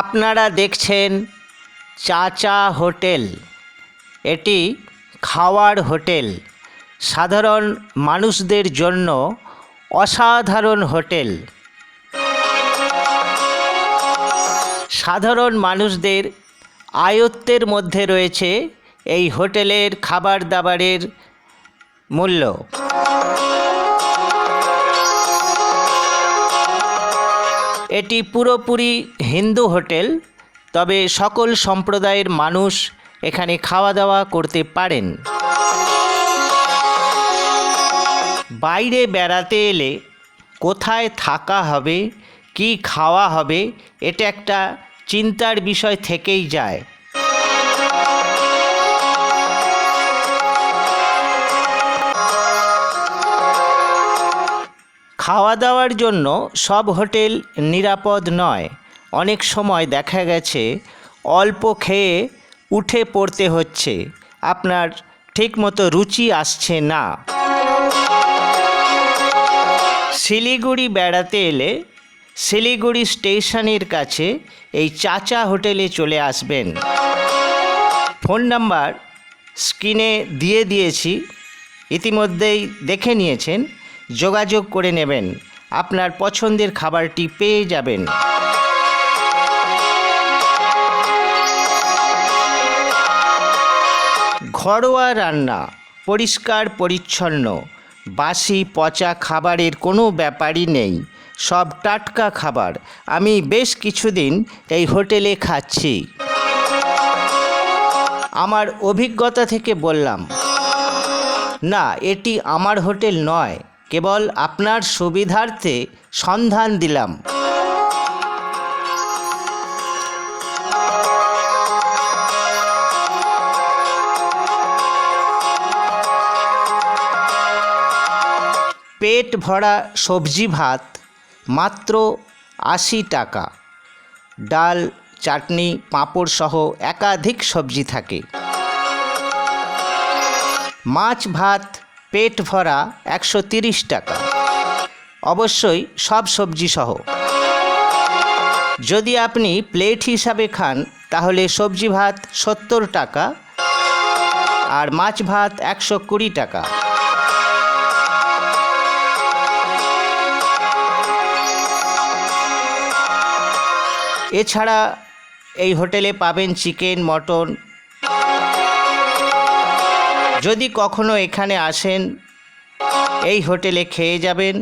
আপনারা দেখছেন চাচা হোটেল। এটি খাওয়ার হোটেল। সাধারণ মানুষদের জন্য অসাধারণ হোটেল। সাধারণ মানুষদের আয়ত্তের মধ্যে রয়েছে এই হোটেলের খাবার দাবারের মূল্য। এটি পুরোপুরি হিন্দু হোটেল, তবে সকল সম্প্রদায়ের মানুষ এখানে খাওয়া দাওয়া করতে পারেন। বাইরে বেড়াতে এলে কোথায় থাকা হবে, কি খাওয়া হবে, এটা একটা চিন্তার বিষয় থেকেই যায়। খাওয়া দাওয়ার জন্য সব হোটেল নিরাপদ নয়। অনেক সময় দেখা গেছে, অল্প খেয়ে উঠে পড়তে হচ্ছে। আপনার ঠিকমতো রুচি আসছে না। শিলিগুড়ি বেড়াতে এলে শিলিগুড়ি স্টেশনের কাছে এই চাচা হোটেলে চলে আসবেন। ফোন নাম্বার স্ক্রিনে দিয়ে দিয়েছি। ইতিমধ্যেই দেখে নিয়েছেন। যোগাযোগ করে নেবেন। আপনার পছন্দের খাবারটি পেয়ে যাবেন। ঘরোয়া রান্না, পরিষ্কার, পরিচ্ছন্ন। বাসি, পচা খাবারের কোনো ব্যাপারই নেই। সব টাটকা খাবার। আমি বেশ কিছুদিন এই হোটেলে খাচ্ছি। আমার অভিজ্ঞতা থেকে বললাম, না, এটি আমার হোটেল নয়। কেবল আপনার সুবিধার্থে সন্ধান দিলাম। পেট ভরা সবজি ভাত, মাত্র আশি টাকা। ডাল, চাটনি, পাঁপড় সহ একাধিক সবজি থাকে। মাছ ভাত পেট ভরা একশো টাকা। অবশ্যই সব সবজি সহ যদি আপনি প্লেট হিসাবে খান, তাহলে সবজি ভাত সত্তর টাকা আর মাছ ভাত একশো কুড়ি টাকা। এছাড়া এই হোটেলে পাবেন চিকেন, মটন যদি কখনো এখানে আসেন এই হোটেলে খেয়ে যাবেন।